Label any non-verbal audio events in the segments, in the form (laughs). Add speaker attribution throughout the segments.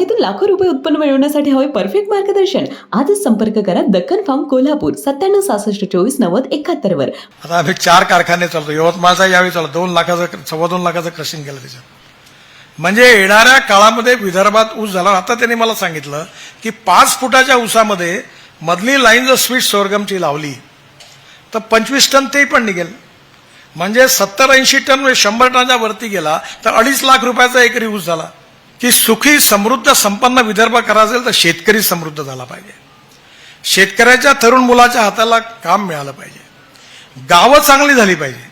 Speaker 1: बागेतून लाखो रुपये उत्पन्न मिळवण्यासाठी हवे परफेक्ट मार्गदर्शन. आजच संपर्क करा दक्कन फार्म कोल्हापूर सत्त्याण्णव सहासष्ट चोवीस नव्वद एकाहत्तर वर.
Speaker 2: आता आम्ही चार कारखाने चालतो. यवतमाळचा यावेळी चालतो. दोन लाखाचं सव्वा दोन लाखाचं क्रशिंग केलं त्याच्यात. म्हणजे येणाऱ्या काळामध्ये विदर्भात ऊस झाला. आता त्यांनी मला सांगितलं की पाच फुटाच्या ऊसामध्ये मधली लाईन जर स्वीट सोरगमची लावली तर पंचवीस टन ते पण निघेल. म्हणजे सत्तर ऐंशी टन म्हणजे शंभर टनच्या वरती गेला तर अडीच लाख रुपयाचा एकरी ऊस झाला. की सुखी समृद्ध संपन्न विदर्भ करायचा असेल तर शेतकरी समृद्ध झाला पाहिजे. शेतकऱ्याच्या तरुण मुलाच्या हाताला काम मिळालं पाहिजे. गावं चांगली झाली पाहिजे.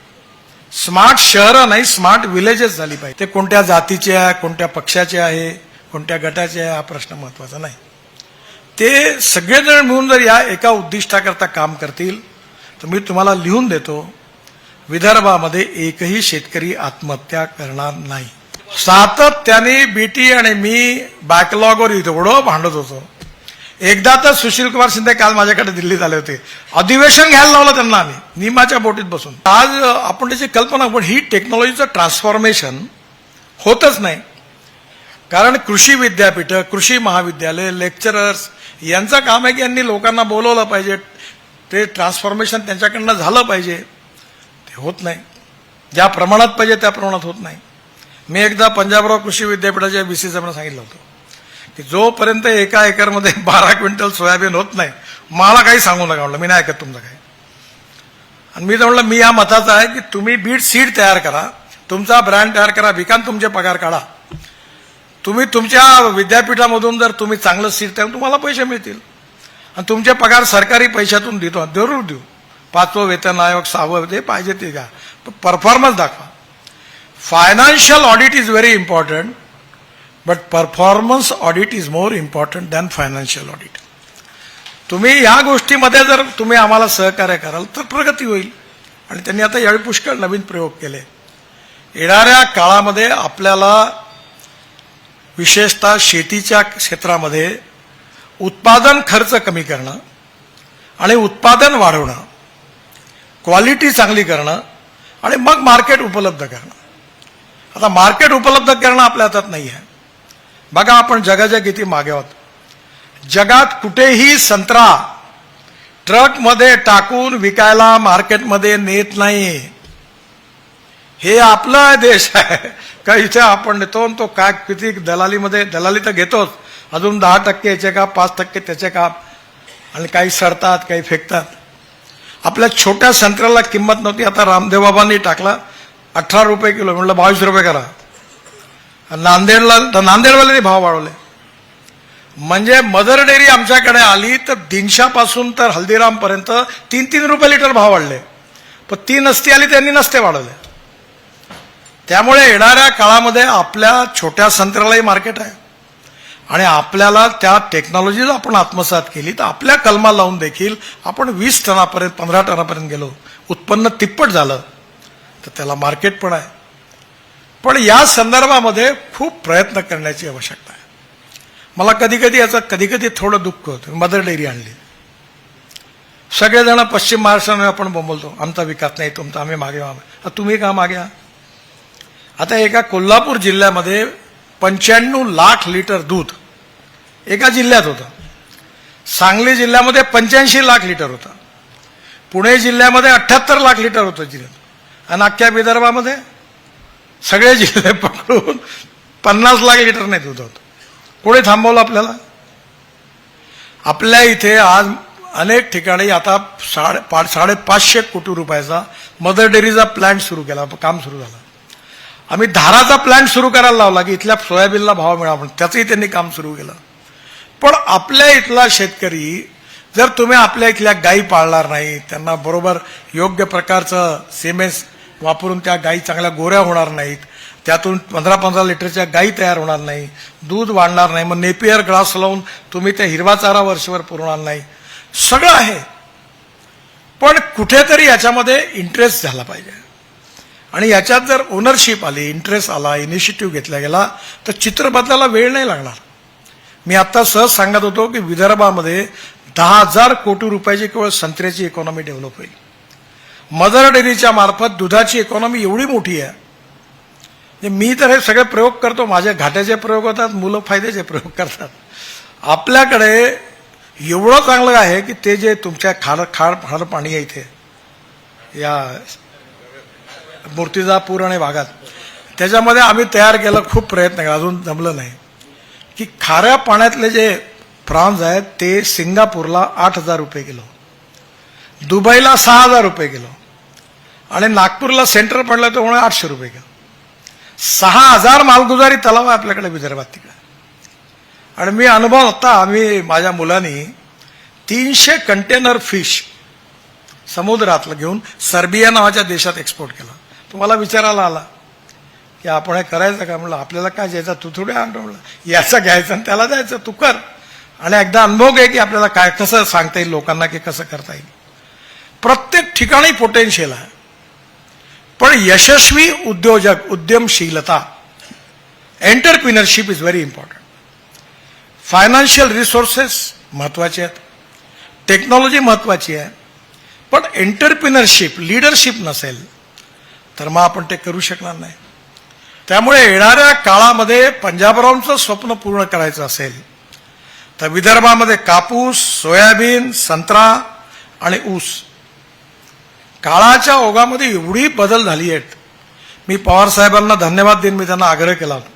Speaker 2: स्मार्ट शहरं नाही स्मार्ट विलेजेस झाली पाहिजे. ते कोणत्या जातीचे आहे कोणत्या पक्षाचे आहे कोणत्या गटाचे आहे हा प्रश्न महत्त्वाचा नाही. ते सगळेजण मिळून जर या एका उद्दिष्टाकरता काम करतील तर मी तुम्हाला लिहून देतो विदर्भामध्ये एकही शेतकरी आत्महत्या करणार नाही. सातत्याने बीटी आणि मी बॅकलॉगवर एवढं भांडत होतो. एकदा तर सुशील कुमार शिंदे काल माझ्याकडे दिल्लीत आले होते. अधिवेशन घ्यायला लावलं त्यांना आम्ही निमाच्या बोटीत बसून. आज आपण त्याची कल्पना पण ही टेक्नॉलॉजीचं ट्रान्सफॉर्मेशन होतच नाही. कारण कृषी विद्यापीठं कृषी महाविद्यालय लेक्चरर्स यांचं काम आहे की यांनी लोकांना बोलवलं पाहिजे. ते ट्रान्सफॉर्मेशन त्यांच्याकडनं झालं पाहिजे. ते होत नाही. ज्या प्रमाणात पाहिजे त्या प्रमाणात होत नाही. मी एकदा पंजाबराव कृषी विद्यापीठाच्या बी सी सांगितलं होतं की जोपर्यंत एका एकरमध्ये (laughs) बारा क्विंटल सोयाबीन होत नाही मला काही सांगू नका म्हटलं. मी नाही ऐकत तुमचं काही. आणि मी तर म्हटलं मी या मताचा आहे की तुम्ही बीट सीड तयार करा तुमचा ब्रँड तयार करा विकान तुमचे पगार काढा. तुम्ही तुमच्या विद्यापीठामधून जर तुम्ही चांगलं सीट तयार तुम्हाला पैसे मिळतील. आणि तुमचे पगार सरकारी पैशातून देतो जरूर देऊ. पाचवं वेतन आयोग सहावं ते पाहिजे ते घ्या. परफॉर्मन्स दाखवा. Financial audit is very important but performance audit is more important than financial audit तुम्ही ह्या गोष्टीमध्ये जर तुम्ही आम्हाला सहकार्य कराल तर प्रगती होईल. आणि त्यांनी आता यावेळी पुष्कळ नवीन प्रयोग केले. येणाऱ्या काळामध्ये आपल्याला विशेषतः शेतीच्या क्षेत्रामध्ये उत्पादन खर्च कमी करणं आणि उत्पादन वाढवणं क्वालिटी चांगली करणं आणि मग मार्केट उपलब्ध करणं. आता मार्केट उपलब्ध करणं आपल्या हातात नाही आहे बघा आपण जगाच्या किती मागे आहोत. जगात कुठेही संत्रा ट्रकमध्ये टाकून विकायला मार्केटमध्ये नेत नाही हे आपला देश आहे. का इथे आपण नेतो आणि तो काय किती दलालीमध्ये दलाली तर घेतोच. अजून दहा टक्के याचे का पाच टक्के त्याचे का आणि काही सडतात काही फेकतात. आपल्या छोट्या संत्र्याला किंमत नव्हती. आता रामदेव बाबांनी टाकला. अठरा रुपये किलो म्हटलं बावीस रुपये करा. नांदेडला तर नांदेडवाल्यांनी भाव वाढवले. म्हणजे मदर डेअरी आमच्याकडे आली तर दिनशापासून तर हल्दीरामपर्यंत तीन तीन रुपये लिटर भाव वाढले. पण ती नसती आली त्यांनी नसते वाढवले. त्यामुळे येणाऱ्या काळामध्ये आपल्या छोट्या संत्र्यालाही मार्केट आहे. आणि आपल्याला त्या टेक्नॉलॉजी आपण आत्मसात केली तर आपल्या कलमा लावून देखील आपण वीस टनापर्यंत पंधरा टनापर्यंत गेलो. उत्पन्न तिप्पट झालं. तर त्याला मार्केट पण आहे. पण या संदर्भामध्ये खूप प्रयत्न करण्याची आवश्यकता आहे. मला कधी कधी याचं कधी कधी थोडं दुःख होतं. मदर डेअरी आणली. सगळेजण पश्चिम महाराष्ट्राने आपण बोंबलतो. आमचा विकास नाही तुमचा आम्ही मागे मागे तुम्ही का मागे आता एका कोल्हापूर जिल्ह्यामध्ये पंच्याण्णव लाख लिटर दूध एका जिल्ह्यात होतं. सांगली जिल्ह्यामध्ये पंच्याऐंशी लाख लिटर होतं. पुणे जिल्ह्यामध्ये अठ्ठ्याहत्तर लाख लिटर होतं जिल्ह्यात आणि अख्ख्या विदर्भामध्ये सगळे जिल्हे पकडून पन्नास लाख लिटर नाही दूध होतं. कोणी थांबवलं आपल्याला? आपल्या इथे आज अनेक ठिकाणी आता साडे पा साडेपाचशे कोटी रुपयाचा मदर डेअरीचा प्लॅन्ट सुरू केला काम सुरू झालं. आम्ही धाराचा प्लॅन्ट सुरू करायला लावला की इथल्या सोयाबीनला भाव मिळावा म्हणून त्याचंही त्यांनी काम सुरू केलं. पण आपल्या इथला शेतकरी जर तुम्ही आपल्या इथल्या गायी पाळणार नाही त्यांना बरोबर योग्य प्रकारचं सिमेंट वापरून त्या गायी चांगल्या गोऱ्या होणार नाहीत. त्यातून पंधरा पंधरा लिटरच्या गायी तयार होणार नाही. दूध वाढणार नाही. मग नेपियर ग्रास लावून तुम्ही त्या हिरवा चारा वर्षभर पुरवणार नाही. सगळं आहे. पण कुठेतरी याच्यामध्ये इंटरेस्ट झाला पाहिजे. आणि याच्यात जर ओनरशिप आली इंटरेस्ट आला इनिशिएटिव्ह घेतला गेला तर चित्र बदलायला वेळ नाही लागणार. मी आता सहज सांगत होतो की विदर्भामध्ये दहा हजार कोटी रुपयाची केवळ संत्र्याची इकॉनॉमी डेव्हलप होईल. मदर डेअरीच्या मार्फत दुधाची इकॉनॉमी एवढी मोठी आहे. म्हणजे मी तर हे सगळे प्रयोग करतो. माझे घाट्याचे प्रयोग होतात मुलं फायद्याचे प्रयोग करतात. आपल्याकडे एवढं चांगलं आहे की ते जे तुमच्या खाड खाड खाड पाणी आहे इथे या मूर्तिजापूर आणि भागात त्याच्यामध्ये आम्ही तयार केलं खूप प्रयत्न केला. अजून जमलं नाही. की खाऱ्या पाण्यातले जे फ्रान्स आहेत ते सिंगापूरला आठ हजार रुपये किलो दुबईला सहा हजार रुपये किलो आणि नागपूरला सेंटर पडलं तो म्हणून आठशे रुपये किलो सहा हजार मालगुजारी तलाव आहे आपल्याकडे विदर्भात तिकडे. आणि मी अनुभव होता आम्ही माझ्या मुलांनी तीनशे कंटेनर फिश समुद्रातलं घेऊन सर्बिया नावाच्या देशात एक्सपोर्ट केला. तुम्हाला विचारायला आला की आपण हे करायचं का? म्हणलं आपल्याला काय जायचं? तू थोडे आणतो म्हणलं. याचा घ्यायचं आणि त्याला जायचं. तू कर. आणि एकदा अनुभव घे की आपल्याला काय कसं सांगता येईल लोकांना की कसं करता येईल. प्रत्येक ठिकाणी पोटेन्शियल आहे. पण यशस्वी उद्योजक उद्यमशीलता entrepreneurship is very important financial resources महत्त्वाचे आहेत. टेक्नॉलॉजी महत्वाची आहे. पण एंटरप्रिनरशिप लिडरशिप नसेल तर मग आपण ते करू शकणार नाही. त्यामुळे येणाऱ्या काळामध्ये पंजाबरावांचं स्वप्न पूर्ण करायचं असेल तर विदर्भामध्ये कापूस सोयाबीन संत्रा आणि ऊस काळाच्या ओघामध्ये एवढी बदल झाली आहेत. मी पवार साहेबांना धन्यवाद देईन मी त्यांना आग्रह केला होता.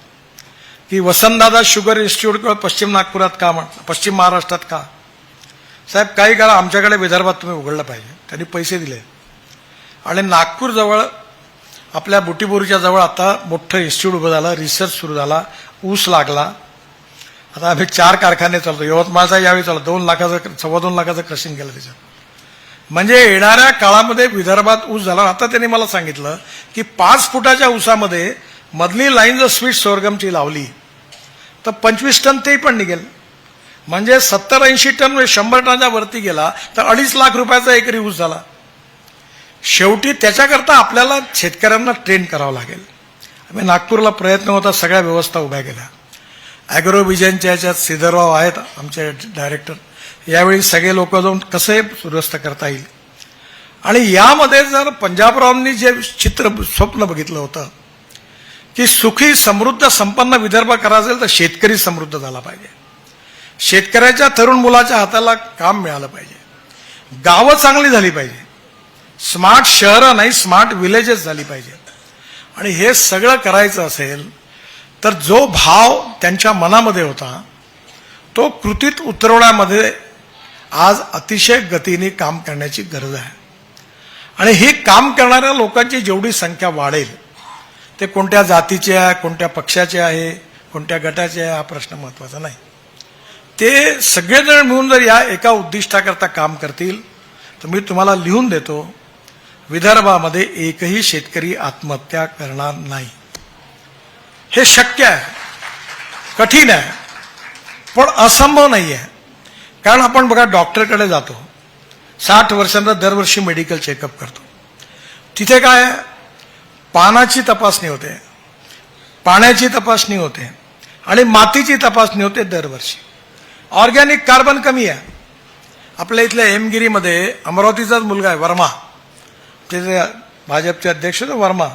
Speaker 2: की वसंतदादा शुगर इन्स्टिट्यूट किंवा पश्चिम नागपुरात का पश्चिम महाराष्ट्रात का? साहेब काही काळ आमच्याकडे विदर्भात तुम्ही उघडलं पाहिजे. त्यांनी पैसे दिले. आणि नागपूरजवळ आपल्या बुटीबोरीच्या जवळ आता मोठं इन्स्टिट्यूट उभं झालं रिसर्च सुरू झाला ऊस लागला. आता आम्ही चार कारखाने चालतो. यवतमाळचा यावेळी चालतो. दोन लाखाचं सव्वा दोन लाखाचं क्रशिंग केलं त्याच्यात. म्हणजे येणाऱ्या काळामध्ये विदर्भात ऊस झाला. आता त्यांनी मला सांगितलं की पाच फुटाच्या ऊसामध्ये मधली लाईन जर स्वीट सोरगमची लावली तर पंचवीस टन ते पण निघेल. म्हणजे सत्तर ऐंशी टन म्हणजे शंभर टनच्या वरती गेला तर अडीच लाख रुपयाचा एकरी ऊस झाला. शेवटी त्याच्याकरता आपल्याला शेतकऱ्यांना ट्रेन करावं लागेल. आम्ही नागपूरला प्रयत्न होता सगळ्या व्यवस्था उभ्या केल्या. ॲग्रो विजनच्या याच्यात सिद्धरराव आहेत आमचे डायरेक्टर यावेळी सगळे लोक जाऊन कसे हे सुरस्त करता येईल? आणि यामध्ये जर पंजाबरावांनी जे चित्र स्वप्न बघितलं होतं की सुखी समृद्ध संपन्न विदर्भ करायचं असेल तर शेतकरी समृद्ध झाला पाहिजे. शेतकऱ्याच्या तरुण मुलाच्या हाताला काम मिळालं पाहिजे. गावं चांगली झाली पाहिजे. स्मार्ट शहरं नाही स्मार्ट विलेजेस झाली पाहिजे. आणि हे सगळं करायचं असेल तर जो भाव त्यांच्या मनामध्ये होता तो कृतीत उतरवण्यामध्ये आज अतिशय गतीने काम करण्याची गरज आहे. आणि ही काम करणाऱ्या लोकांची जेवढी संख्या वाढेल ते कोणत्या जातीचे आहे कोणत्या पक्षाचे आहे कोणत्या गटाचे आहे हा प्रश्न महत्त्वाचा नाही. ते सगळेजण मिळून जर या एका उद्दिष्टाकरता काम करतील तर मी तुम्हाला लिहून देतो विदर्भामध्ये एकही शेतकरी आत्महत्या करणार नाही. हे शक्य आहे कठीण आहे पण असंभव नाही आहे कारण आपण बघा डॉक्टरकडे जातो. साठ वर्षांना दरवर्षी मेडिकल चेकअप करतो. तिथे काय पानाची तपासणी होते. पाण्याची तपासणी होते. आणि मातीची तपासणी होते दरवर्षी. ऑर्गॅनिक कार्बन कमी आहे. आपल्या इथल्या एमगिरीमध्ये अमरावतीचाच मुलगा आहे वर्मा. तिथे भाजपचे अध्यक्ष होते वर्मा.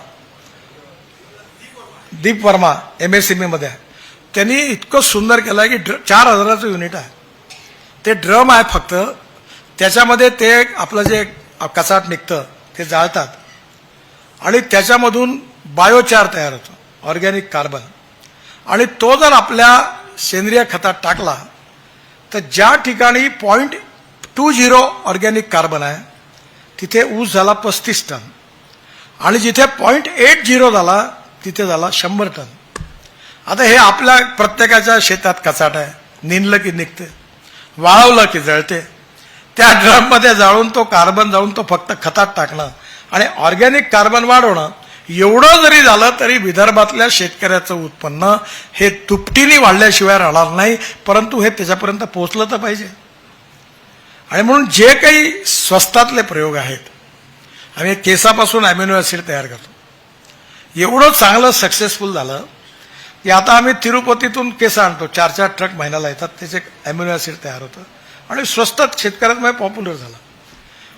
Speaker 2: दीप वर्मा एम एसमध्ये आहे. त्यांनी इतकं सुंदर केलं आहे की चार हजाराचं युनिट आहे. ते ड्रम आहे फक्त. त्याच्यामध्ये ते आपलं जे कचाट निघतं ते जाळतात. आणि त्याच्यामधून बायोचार तयार होतो ऑर्गॅनिक कार्बन. आणि तो जर आपल्या सेंद्रिय खतात टाकला तर ज्या ठिकाणी point two zero organic carbon आहे तिथे ऊस झाला पस्तीस टन. आणि जिथे पॉईंट एट झिरो झाला तिथे झाला शंभर टन. आता हे आपल्या प्रत्येकाच्या शेतात कचाट आहे निनलं की निघते वाळवलं की जळते. त्या ड्रममध्ये जाळून तो कार्बन जाळून तो फक्त खतात टाकणं आणि ऑर्गॅनिक कार्बन वाढवणं एवढं जरी झालं तरी विदर्भातल्या शेतकऱ्याचं उत्पन्न हे दुपटीने वाढल्याशिवाय राहणार नाही परंतु हे त्याच्यापर्यंत पोहोचलं तर पाहिजे. आणि म्हणून जे काही स्वस्तातले प्रयोग आहेत आम्ही केसापासून ॲम्युनो ॲसिड तयार करतो. एवढं चांगलं सक्सेसफुल झालं की आता आम्ही तिरुपतीतून केस आणतो. चार चार ट्रक महिन्याला येतात. त्याचे अॅमिनो ॲसिड तयार होतं. आणि स्वस्तात शेतकऱ्यांमध्ये पॉप्युलर झालं.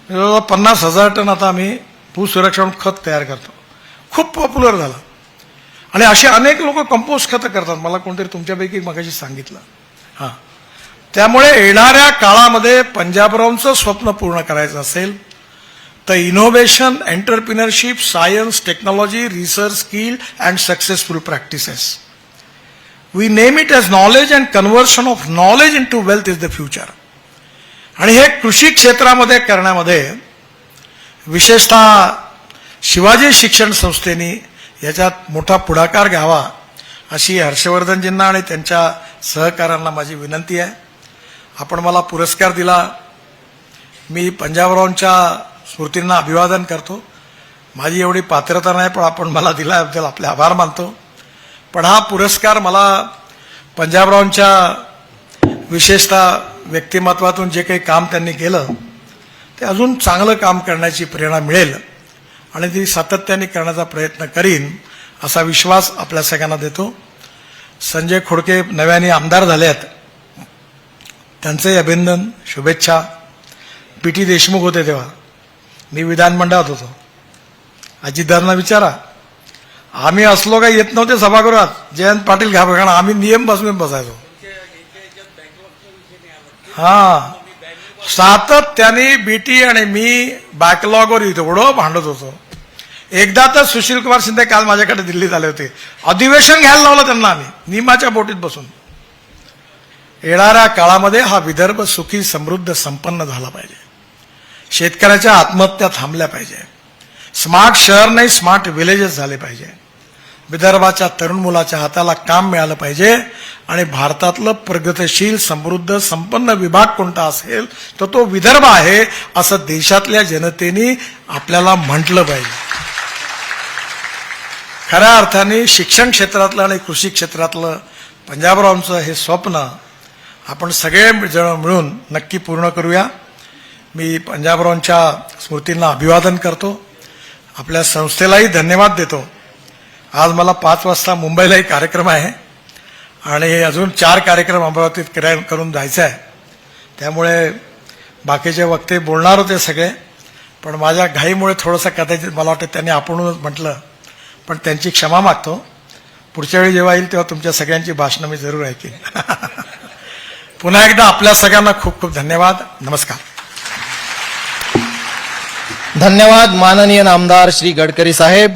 Speaker 2: जवळजवळ पन्नास हजार टन आता आम्ही भूसुरक्षा खत तयार करतो. खूप पॉप्युलर झालं. आणि असे अनेक लोक कंपोस्ट खतं करतात. मला कोणतरी तुमच्यापैकी मगाशी सांगितलं. हां. त्यामुळे येणाऱ्या काळामध्ये पंजाबरावांचं स्वप्न पूर्ण करायचं असेल तर innovation entrepreneurship science technology research skill and successful practices we name it as knowledge and conversion of knowledge into wealth is the future आणि हे कृषी क्षेत्रामध्ये करण्यामध्ये विशेषतः शिवाजी शिक्षण संस्थेने याच्यात मोठा पुढाकार घ्यावा अशी हर्षवर्धनजींना आणि त्यांच्या सहकाऱ्यांना माझी विनंती आहे. आपण मला पुरस्कार दिला. मी पंजाबरावांच्या स्मृतींना अभिवादन करतो. माझी एवढी पात्रता नाही पण आपण मला दिल्याबद्दल आपले आभार मानतो. पण हा पुरस्कार मला पंजाबरावांच्या विशेषतः व्यक्तिमत्वातून जे काही काम त्यांनी केलं ते अजून चांगलं काम करण्याची प्रेरणा मिळेल आणि ती सातत्याने करण्याचा प्रयत्न करीन असा विश्वास आपल्या सगळ्यांना देतो. संजय खोडके नव्याने आमदार झाले आहेत त्यांचंही अभिनंदन शुभेच्छा. पी टी देशमुख होते तेव्हा. मी विधानमंडळात होतो. अजितदारांना विचारा. आम्ही असलो काही येत नव्हते सभागृहात. जयंत पाटील घाबर कारण आम्ही नियम बसून बसायचो. हा. सातत्याने बीटी आणि मी बॅकलॉगवर एवढं भांडत होतो. एकदा तर सुशील कुमार शिंदे काल माझ्याकडे दिल्लीत आले होते. अधिवेशन घ्यायला लावलं त्यांना आम्ही नियमाच्या बोटीत बसून. येणाऱ्या काळामध्ये हा विदर्भ सुखी समृद्ध संपन्न झाला पाहिजे. शेतकऱ्याच्या आत्महत्या थांबल्या पाहिजे. स्मार्ट शहर नाही स्मार्ट विलेजेस झाले पाहिजे. विदर्भाच्या तरुण मुलाच्या हाताला काम मिळालं पाहिजे आणि भारतातलं प्रगतशील समृद्ध संपन्न विभाग कोणता असेल तर तो विदर्भ आहे असं देशातल्या जनतेने आपल्याला म्हटलं पाहिजे. खऱ्या अर्थाने शिक्षण क्षेत्रातलं आणि कृषी क्षेत्रातलं पंजाबरावांचं हे स्वप्न आपण सगळे जण मिळून नक्की पूर्ण करूया. मी पंजाबरावांच्या स्मृतींना अभिवादन करतो. आपल्या संस्थेलाही धन्यवाद देतो. आज मला पाच वाजता मुंबईला एक कार्यक्रम आहे. आणि अजून चार कार्यक्रम अमरावतीत क्रिया करून जायचं आहे. त्यामुळे बाकीचे वक्ते बोलणार होते सगळे पण माझ्या घाईमुळे थोडंसं कदाचित मला वाटतं त्यांनी आपणच म्हटलं पण त्यांची क्षमा मागतो. पुढच्या वेळी जेव्हा येईल तेव्हा तुमच्या सगळ्यांची भाषणं मी जरूर ऐकेन. (laughs) पुन्हा एकदा आपल्या सगळ्यांना खूप खूप धन्यवाद. नमस्कार.
Speaker 3: धन्यवाद माननीय नामदार श्री गडकरी साहेब.